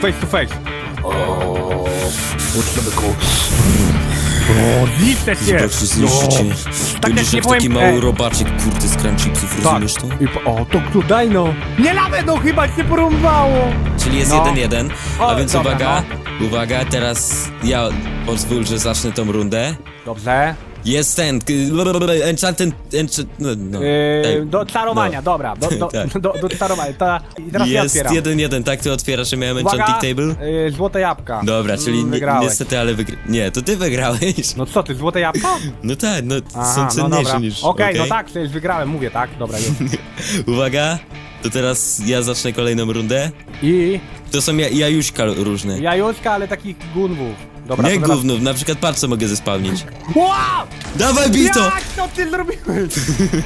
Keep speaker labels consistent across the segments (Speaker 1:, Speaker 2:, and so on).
Speaker 1: face to face. O, zniszczę cię!
Speaker 2: Zobaczcie, zniszczycie.
Speaker 1: tak
Speaker 2: Będziesz
Speaker 1: jak nie
Speaker 2: jak taki
Speaker 1: powiem-
Speaker 2: mały
Speaker 1: ej.
Speaker 2: robaczek, kurde, z crunchipsów,
Speaker 1: Tak.
Speaker 2: rozumiesz to?
Speaker 1: I po, o, to tu daj no. Nie nawet no, chyba się porąbało.
Speaker 2: Czyli jest
Speaker 1: No.
Speaker 2: 1-1, a
Speaker 1: O,
Speaker 2: więc
Speaker 1: dobra,
Speaker 2: uwaga, uwaga, teraz ja pozwól, że zacznę tą rundę.
Speaker 1: Dobrze.
Speaker 2: Jest ten, enchanted, enchant, no, no.
Speaker 1: Yy, do czarowania,
Speaker 2: no.
Speaker 1: dobra. Do, do,
Speaker 2: Tak.
Speaker 1: do, do czarowania. Ta, I teraz ja
Speaker 2: Jest
Speaker 1: otwieram.
Speaker 2: 1-1, tak ty otwierasz, że miałem
Speaker 1: Uwaga,
Speaker 2: enchanting table?
Speaker 1: Yy, złote jabłka.
Speaker 2: Dobra, czyli
Speaker 1: Mm,
Speaker 2: ni
Speaker 1: wygrałeś.
Speaker 2: niestety, ale wygr... Nie, to ty wygrałeś.
Speaker 1: No co ty, złote jabłka?
Speaker 2: No tak, no
Speaker 1: Aha,
Speaker 2: są
Speaker 1: no
Speaker 2: cenniejsze
Speaker 1: dobra.
Speaker 2: niż...
Speaker 1: Okej, no
Speaker 2: okej?
Speaker 1: tak, to już wygrałem, mówię, tak? Dobra, już.
Speaker 2: Uwaga, to teraz ja zacznę kolejną rundę.
Speaker 1: I
Speaker 2: To są ja, jajuśka różne.
Speaker 1: jajuszka, ale takich gunwów. Dobra,
Speaker 2: Nie
Speaker 1: to teraz-
Speaker 2: gównów, na przykład patrz co mogę zespałnić.
Speaker 1: Wow!
Speaker 2: Dawaj bij to!
Speaker 1: Jak to ty zrobiłeś?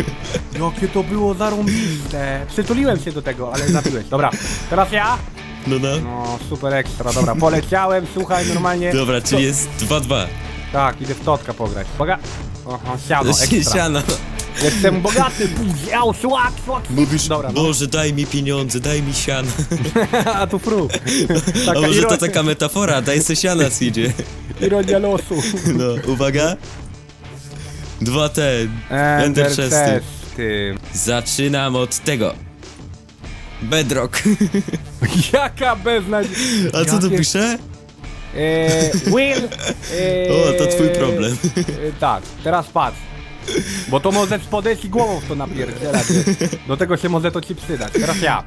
Speaker 1: Jakie to było zarąbiste. Przytuliłem się do tego, ale zabiłeś. Dobra, teraz ja?
Speaker 2: No no.
Speaker 1: No, super ekstra, dobra. Poleciałem, słuchaj, normalnie.
Speaker 2: Dobra, czyli jest 2-2.
Speaker 1: Tak, idę w totka pograć. Boga... Oho, siano, ekstra.
Speaker 2: Siano.
Speaker 1: Jestem bogaty, Jał, szłak, szłak.
Speaker 2: Mówisz,
Speaker 1: Dobra, no.
Speaker 2: Boże daj mi pieniądze, daj mi siano.
Speaker 1: A tu fru.
Speaker 2: A
Speaker 1: Taka
Speaker 2: może to
Speaker 1: ironia,
Speaker 2: taka metafora, daj se siana idzie.
Speaker 1: ironia losu.
Speaker 2: No, uwaga. Dwa ten. Ender chesty. Zaczynam od tego. Bedrock.
Speaker 1: Jaka beznadziejna.
Speaker 2: A co tu
Speaker 1: Jakie-
Speaker 2: pisze?
Speaker 1: Eee, Will.
Speaker 2: O, to twój problem.
Speaker 1: e, tak, teraz patrz. Bo to możesz podejść i głową w to napierdzielać. Do tego się może to ci przydać. Teraz ja.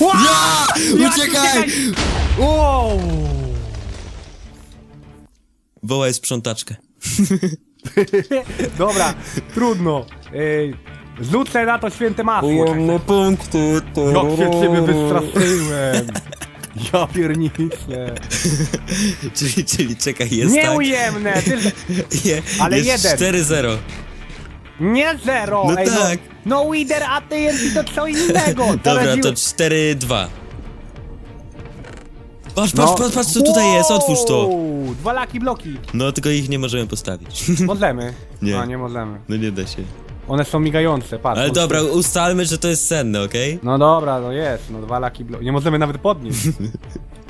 Speaker 1: Ja,
Speaker 2: Uciekaj!
Speaker 1: Wow!
Speaker 2: Wołaj sprzątaczkę.
Speaker 1: Dobra, trudno. Eee, rzucę na to święte masło.
Speaker 2: punkty.
Speaker 1: Jak się ciebie wystraszyłem. Ja pierniczę.
Speaker 2: Czyli, czyli czekaj, jest tak?
Speaker 1: Nieujemne. Ty...
Speaker 2: Je,
Speaker 1: Ale
Speaker 2: jest
Speaker 1: jeden.
Speaker 2: 4-0.
Speaker 1: Nie zero.
Speaker 2: No
Speaker 1: Ej,
Speaker 2: tak.
Speaker 1: No, no Wider, a ty jest to co innego.
Speaker 2: Dobra, to
Speaker 1: Zaraziłem-
Speaker 2: 4-2. Patrz, patrz,
Speaker 1: No.
Speaker 2: patrz, patrz co tutaj jest, otwórz to.
Speaker 1: Wow, Dwa laki bloki.
Speaker 2: No, tylko ich nie możemy postawić.
Speaker 1: Możemy.
Speaker 2: Nie.
Speaker 1: A, nie możemy.
Speaker 2: No nie da się.
Speaker 1: One są migające, patrz.
Speaker 2: Ale dobra, ustalmy, że to jest cenne, okej?
Speaker 1: No dobra, no jest, no dwa laki bloki. Nie możemy nawet podnieść.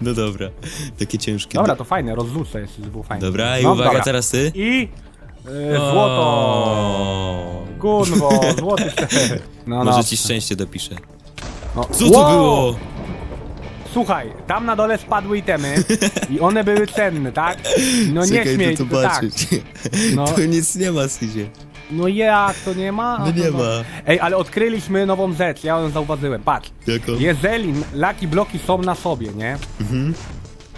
Speaker 2: No dobra. Takie ciężkie.
Speaker 1: Dobra, to fajne, rozrzucę jeszcze, żeby było fajne.
Speaker 2: Dobra, i
Speaker 1: no,
Speaker 2: uwaga, teraz ty.
Speaker 1: I... Yy, złoto.
Speaker 2: O.
Speaker 1: Gunwo, złoty cztery. No,
Speaker 2: Może
Speaker 1: no.
Speaker 2: ci szczęście dopiszę.
Speaker 1: No.
Speaker 2: Co to było?
Speaker 1: Słuchaj, tam na dole spadły itemy i one były cenne, tak? No nie
Speaker 2: Czekaj,
Speaker 1: śmiej,
Speaker 2: to
Speaker 1: to tak.
Speaker 2: zobaczyć.
Speaker 1: No.
Speaker 2: Tu nic nie ma, Sidzie.
Speaker 1: No jak, to nie ma?
Speaker 2: No nie ma.
Speaker 1: Ej, ale odkryliśmy nową rzecz, ja ją zauważyłem, patrz.
Speaker 2: Jako?
Speaker 1: Jeżeli laki bloki są na sobie, nie?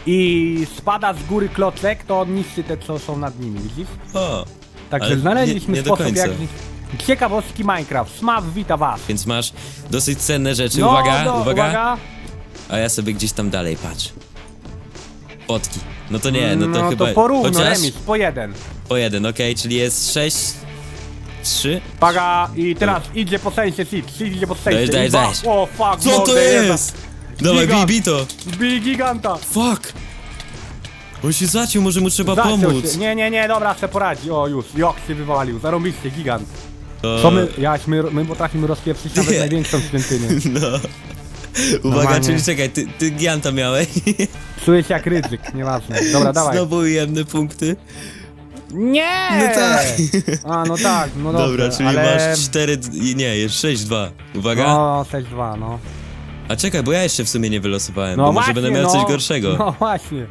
Speaker 1: I spada z góry klocek, to on niszczy te, co są nad nimi, widzisz?
Speaker 2: O,
Speaker 1: Także
Speaker 2: Ale
Speaker 1: znaleźliśmy
Speaker 2: nie- nie do
Speaker 1: sposób,
Speaker 2: końca.
Speaker 1: jak... Ciekawostki Minecraft, Smaw wita was.
Speaker 2: więc masz dosyć cenne rzeczy.
Speaker 1: No,
Speaker 2: uwaga,
Speaker 1: no,
Speaker 2: uwaga,
Speaker 1: uwaga.
Speaker 2: A ja sobie gdzieś tam dalej patrz. Potki. No to nie, no to
Speaker 1: no
Speaker 2: chyba...
Speaker 1: to porówno,
Speaker 2: Chociaż
Speaker 1: remis, po jeden.
Speaker 2: po jeden, okej, czyli jest 6... 3?
Speaker 1: Paga i teraz idzie po sensie sit, sit idzie po sensie.
Speaker 2: Dajesz, dajesz,
Speaker 1: I ba-
Speaker 2: dajesz.
Speaker 1: O fuck,
Speaker 2: Co to
Speaker 1: mordę,
Speaker 2: jest? Dawaj, bij,
Speaker 1: Gigant.
Speaker 2: bij to!
Speaker 1: Bij giganta.
Speaker 2: Fuck! On się zaciął, może mu trzeba
Speaker 1: Zaciął
Speaker 2: pomóc.
Speaker 1: Się. Nie, nie, nie, dobra, se poradzi. O, już, jak się wywalił, zarąbiście, gigant.
Speaker 2: To...
Speaker 1: Co my, jaś, my, my potrafimy rozpieprzyć nawet
Speaker 2: Nie.
Speaker 1: największą świątynię.
Speaker 2: No. Uwaga,
Speaker 1: Normalnie.
Speaker 2: czyli czekaj, ty, ty Gianta miałeś.
Speaker 1: Czuję się jak ryzyk, nieważne. Dobra, dawaj.
Speaker 2: Znowu ujemne punkty.
Speaker 1: Nie!
Speaker 2: No tak.
Speaker 1: A, no tak, no dobrze,
Speaker 2: Dobra, czyli
Speaker 1: ale...
Speaker 2: masz 4... i Nie, jest 6-2. Uwaga.
Speaker 1: No, 6-2, no.
Speaker 2: A czekaj, bo ja jeszcze w sumie nie wylosowałem,
Speaker 1: No
Speaker 2: bo może
Speaker 1: właśnie,
Speaker 2: będę miał
Speaker 1: no.
Speaker 2: coś gorszego.
Speaker 1: No właśnie.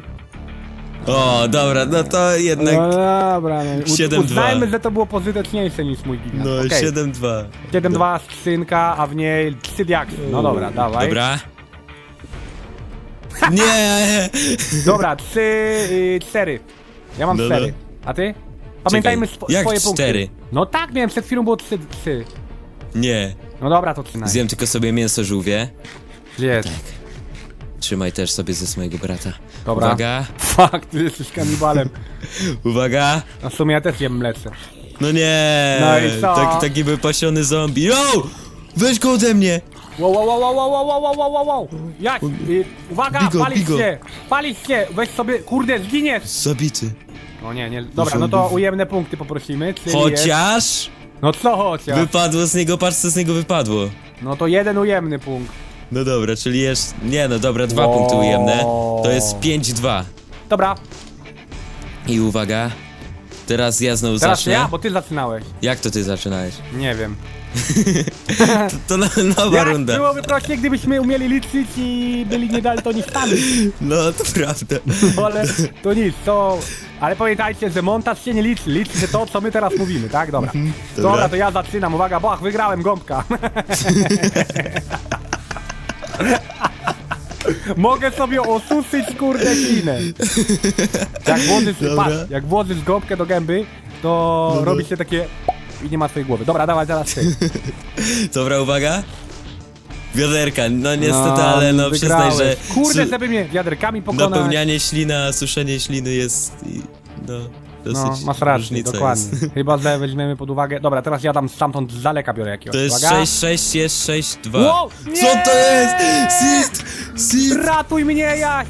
Speaker 2: O, dobra, no to jednak...
Speaker 1: No dobra, no. U-
Speaker 2: 7-2.
Speaker 1: Uznajmy, że to było pozytyczniejsze niż mój gigant.
Speaker 2: No,
Speaker 1: Okej.
Speaker 2: 7-2.
Speaker 1: 7-2 skrzynka, a w niej 3 diaksy. No dobra, dawaj.
Speaker 2: Dobra. Nie!
Speaker 1: Dobra, 3, 4. Ja mam
Speaker 2: No,
Speaker 1: 4. A ty? Pamiętajmy
Speaker 2: Czekaj,
Speaker 1: swo-
Speaker 2: jak
Speaker 1: swoje punkty.
Speaker 2: cztery?
Speaker 1: No tak, miałem przed chwilą było 3. 3.
Speaker 2: Nie.
Speaker 1: No dobra, to 13.
Speaker 2: Zjem tylko sobie mięso żółwie.
Speaker 1: Jest.
Speaker 2: Trzymaj też sobie ze swojego brata.
Speaker 1: Dobra.
Speaker 2: Uwaga,
Speaker 1: Fuck, ty jesteś kanibalem.
Speaker 2: uwaga.
Speaker 1: A w sumie ja też jem mleczne.
Speaker 2: No nie!
Speaker 1: No i co?
Speaker 2: Taki, taki wypasiony zombie. Yo! Weź go ode mnie!
Speaker 1: Wow, wow, wow, wow, wow, wow, wow, wow, wow, wow. Jak? Y, uwaga,
Speaker 2: Bigo,
Speaker 1: palisz
Speaker 2: bigo.
Speaker 1: się! Się! Weź sobie, kurde, zginiesz!
Speaker 2: Zabity.
Speaker 1: No nie, nie. Dobra, no to ujemne punkty poprosimy. Czyli Jest...
Speaker 2: Chociaż
Speaker 1: No co chociaż?
Speaker 2: wypadło z niego, patrz co z niego wypadło.
Speaker 1: No to jeden ujemny punkt.
Speaker 2: No dobra, czyli jest... Nie no dobra, dwa
Speaker 1: Wow.
Speaker 2: punkty ujemne. To jest 5-2.
Speaker 1: Dobra,
Speaker 2: I uwaga. Teraz ja znowu
Speaker 1: teraz
Speaker 2: zacznę.
Speaker 1: ja, bo ty zaczynałeś.
Speaker 2: Jak to ty zaczynałeś?
Speaker 1: Nie wiem.
Speaker 2: To no, nowa
Speaker 1: Jak
Speaker 2: runda.
Speaker 1: byłoby prościej, gdybyśmy umieli liczyć i byli niedaltonistami.
Speaker 2: No to prawda.
Speaker 1: No ale to nic, to... Ale pamiętajcie, że montaż się nie liczy, liczy się to, co my teraz mówimy, tak? Dobra.
Speaker 2: Mhm, dobra.
Speaker 1: To ja zaczynam, uwaga, bach, wygrałem gąbka. Mogę sobie osuszyć kurde ślinę. Jak włożysz,
Speaker 2: Dobra.
Speaker 1: patrz, jak włożysz gąbkę do gęby, to
Speaker 2: No, no.
Speaker 1: robi się takie... I nie ma twojej głowy. Dobra, dawaj teraz ty.
Speaker 2: Dobra, uwaga. Wiaderka, no niestety,
Speaker 1: No,
Speaker 2: ale no przyznaj,
Speaker 1: wygrałeś.
Speaker 2: że
Speaker 1: Kurde,
Speaker 2: su-
Speaker 1: żeby mnie wiaderkami pokonać.
Speaker 2: napełnianie ślina, suszenie śliny jest i, no
Speaker 1: No,
Speaker 2: dosyć
Speaker 1: masz rację,
Speaker 2: różnica
Speaker 1: dokładnie.
Speaker 2: Jest.
Speaker 1: Chyba, że weźmiemy pod uwagę... Dobra, teraz ja tam stamtąd z daleka biorę jakiegoś.
Speaker 2: To jest
Speaker 1: Uwaga.
Speaker 2: 6, 6, jest 6, 2.
Speaker 1: Wow,
Speaker 2: Co to jest? Sist! Sist!
Speaker 1: Ratuj mnie, Jaś!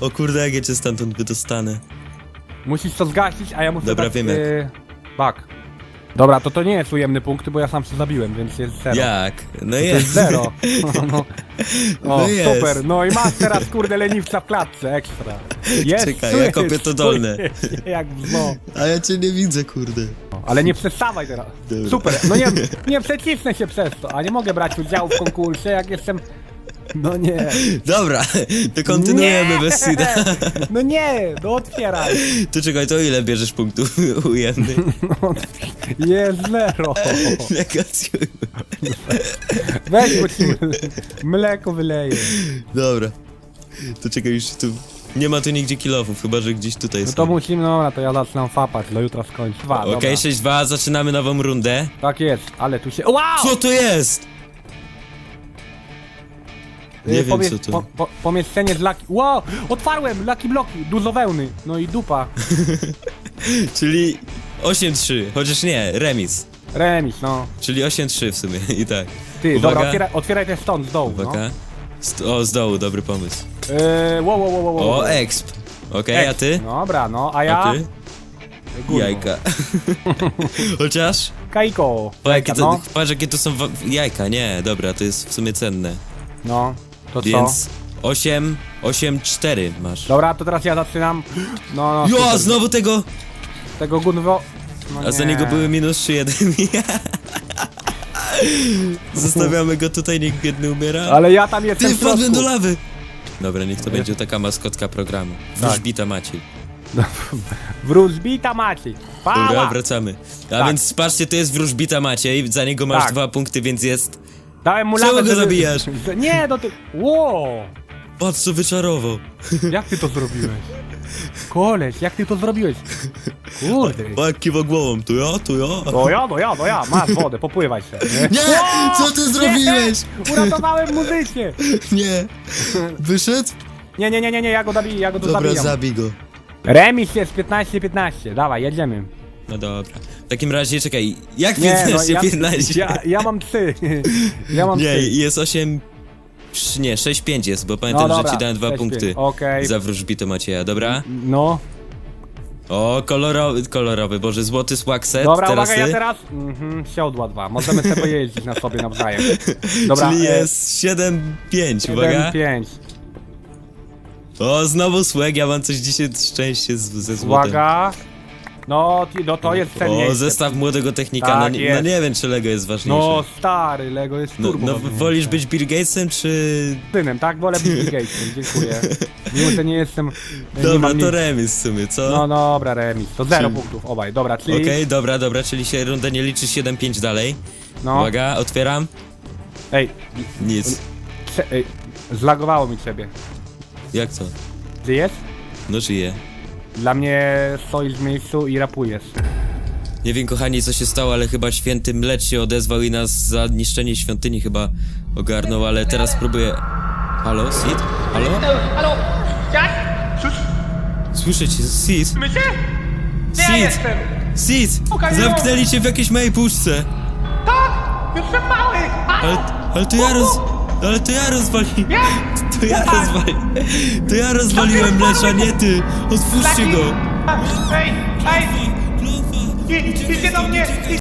Speaker 2: O kurde, jak ja cię stamtąd wydostanę.
Speaker 1: Musisz to zgasić, a ja muszę
Speaker 2: Dobra,
Speaker 1: dać,
Speaker 2: wiem jak.
Speaker 1: y, Bak. Dobra, to to nie jest ujemny punkt, bo ja sam się zabiłem, więc jest zero.
Speaker 2: Jak? No
Speaker 1: To jest
Speaker 2: jest.
Speaker 1: zero. No. O,
Speaker 2: No jest.
Speaker 1: super. No i masz teraz, kurde, leniwca w klatce, ekstra. Jest,
Speaker 2: Czekaj, ja kopię to dolne.
Speaker 1: Jak no.
Speaker 2: A ja cię nie widzę, kurde.
Speaker 1: Ale nie przestawaj teraz.
Speaker 2: Dobra.
Speaker 1: Super. No nie, nie przecisnę się przez to, a nie mogę brać udziału w konkursie, jak jestem... No nie.
Speaker 2: Dobra, to kontynuujemy
Speaker 1: Nie!
Speaker 2: bez Sida.
Speaker 1: No nie, no otwieraj.
Speaker 2: To czekaj, to ile bierzesz punktów ujemnych?
Speaker 1: Jest zero.
Speaker 2: Negacjuj.
Speaker 1: Weź, bo ci mleko wyleje.
Speaker 2: Dobra. To czekaj, już tu... Nie ma tu nigdzie kilofów, chyba że gdzieś tutaj
Speaker 1: No to musimy, dobra, to ja zaczynam fapać, do jutra skończę. Dwa,
Speaker 2: Okej,
Speaker 1: dobra.
Speaker 2: 6-2, zaczynamy nową rundę.
Speaker 1: Tak jest, ale tu się... Wow!
Speaker 2: Co to jest? Nie
Speaker 1: Y,
Speaker 2: wiem, co to.
Speaker 1: Po, po, pomieszczenie z laki... Wow! Otwarłem! Laki bloki! Dużo wełny! No i dupa.
Speaker 2: Czyli 8-3, chociaż nie, remis.
Speaker 1: Remis, no.
Speaker 2: Czyli 8-3 w sumie, i tak.
Speaker 1: Ty,
Speaker 2: Uwaga.
Speaker 1: dobra, otwieraj, otwieraj ten stąd z dołu, no.
Speaker 2: Uwaga. Z, o, z dołu, dobry pomysł.
Speaker 1: Yy, wow, wow, wow, wow, wow.
Speaker 2: O, exp. Okej, a ty?
Speaker 1: Dobra, no, a ja...
Speaker 2: A ty?
Speaker 1: Górno.
Speaker 2: Jajka. Chociaż?
Speaker 1: Kajko.
Speaker 2: Pa, jakie
Speaker 1: Jajka,
Speaker 2: to,
Speaker 1: no.
Speaker 2: Patrz, jakie to są wa- jajka, nie, dobra, to jest w sumie cenne.
Speaker 1: no, to co?
Speaker 2: Więc 8, 8, 4 masz.
Speaker 1: Dobra, to teraz ja zaczynam. No, no,
Speaker 2: Jo,
Speaker 1: super.
Speaker 2: znowu tego!
Speaker 1: Tego gunwo... No
Speaker 2: A za
Speaker 1: nie.
Speaker 2: niego były minus 3, 1. Zostawiamy go tutaj, niech biedny umiera.
Speaker 1: Ale ja tam jestem
Speaker 2: Ty,
Speaker 1: w
Speaker 2: wpadłem do lawy! Dobra, niech to będzie taka maskotka programu.
Speaker 1: Tak.
Speaker 2: Wróżbita Maciej.
Speaker 1: Wróżbita Maciej.
Speaker 2: Dobra,
Speaker 1: Pała!
Speaker 2: wracamy. A
Speaker 1: Tak.
Speaker 2: więc patrzcie, to jest wróżbita Maciej, za niego masz
Speaker 1: Tak.
Speaker 2: dwa punkty, więc jest...
Speaker 1: Dałem mu
Speaker 2: Czemu
Speaker 1: lawę,
Speaker 2: go
Speaker 1: żeby-
Speaker 2: zabijasz?
Speaker 1: Nie, do ty... Wow!
Speaker 2: Patrz, co wyczarował.
Speaker 1: Jak ty to zrobiłeś? Koleś, jak ty to zrobiłeś? Kurde.
Speaker 2: O, jak kiwa głową, to ja, to ja.
Speaker 1: To ja, to ja, to ja. Masz wodę, popływaj się.
Speaker 2: Nie! Co ty zrobiłeś?
Speaker 1: Nie, uratowałem mu życie.
Speaker 2: Nie. Wyszedł?
Speaker 1: Nie, nie, nie, nie, nie, ja go zabiję, ja go tu
Speaker 2: Dobra,
Speaker 1: zabijam.
Speaker 2: zabij go.
Speaker 1: Remis jest 15-15, dawaj, jedziemy.
Speaker 2: No dobra. W takim razie, czekaj, jak
Speaker 1: Nie,
Speaker 2: 15,
Speaker 1: no, ja,
Speaker 2: 15?
Speaker 1: ja, ja mam trzy. Ja mam
Speaker 2: Nie,
Speaker 1: trzy.
Speaker 2: jest 8... Nie, 6-5 jest, bo pamiętam,
Speaker 1: No
Speaker 2: że
Speaker 1: dobra,
Speaker 2: ci dałem dwa
Speaker 1: 6-5,
Speaker 2: punkty
Speaker 1: okej.
Speaker 2: za wróżbitę Macieja, dobra?
Speaker 1: No,
Speaker 2: O, kolorowy, kolorowy, boże, złoty swagset,
Speaker 1: dobra,
Speaker 2: teraz
Speaker 1: uwaga, ja
Speaker 2: ty.
Speaker 1: teraz... Mhm, siodła dwa, możemy sobie pojeździć na sobie nawzajem. Dobra,
Speaker 2: Czyli
Speaker 1: e,
Speaker 2: jest 7-5, uwaga.
Speaker 1: 1-5.
Speaker 2: O, znowu swag, ja mam coś dzisiaj szczęście z, ze złotem.
Speaker 1: Uwaga. No, ti- no to jest cenniejsze.
Speaker 2: O, zestaw młodego technika,
Speaker 1: Tak
Speaker 2: no, nie- no
Speaker 1: jest.
Speaker 2: nie wiem, czy Lego jest ważniejsze.
Speaker 1: No stary, Lego jest
Speaker 2: No,
Speaker 1: turbo.
Speaker 2: no
Speaker 1: ważniejsze.
Speaker 2: wolisz być Bill Gatesem, czy...
Speaker 1: synem, tak? Wolę być Bill Gatesem, dziękuję. Mimo, że nie jestem... nie
Speaker 2: Dobra,
Speaker 1: mam
Speaker 2: to
Speaker 1: nic.
Speaker 2: remis w sumie, co?
Speaker 1: No dobra, remis. To zero punktów obaj. Dobra, czyli...
Speaker 2: Okej, dobra, dobra, czyli się runda nie liczy 7-5 dalej.
Speaker 1: No,
Speaker 2: Uwaga, otwieram.
Speaker 1: ej,
Speaker 2: Nic.
Speaker 1: prze, ej, zlagowało mi ciebie.
Speaker 2: Jak to?
Speaker 1: Żyjesz?
Speaker 2: No żyję.
Speaker 1: Dla mnie stoisz w miejscu i rapujesz.
Speaker 2: Nie wiem, kochani, co się stało, ale chyba święty mlecz się odezwał i nas za niszczenie świątyni chyba ogarnął, ale teraz próbuję... Halo, Sid? Halo?
Speaker 3: Halo? Jak? Cóż,
Speaker 2: Słyszę cię, Sid?
Speaker 3: mycie? Gdzie ja
Speaker 2: Sid!
Speaker 3: jestem?
Speaker 2: Sid!
Speaker 3: Okej,
Speaker 2: Zamknęli cię w jakiejś mojej puszce!
Speaker 3: Tak! Jestem mały! A,
Speaker 2: Ale, ale to ja roz... Ale to ja rozwali...
Speaker 3: Nie!
Speaker 2: To ja
Speaker 3: Tak.
Speaker 2: rozwali... To ja rozwaliłem mlecza, nie ty! Otwórzcie go!
Speaker 3: Ej, ej! Idź, idźcie do mnie!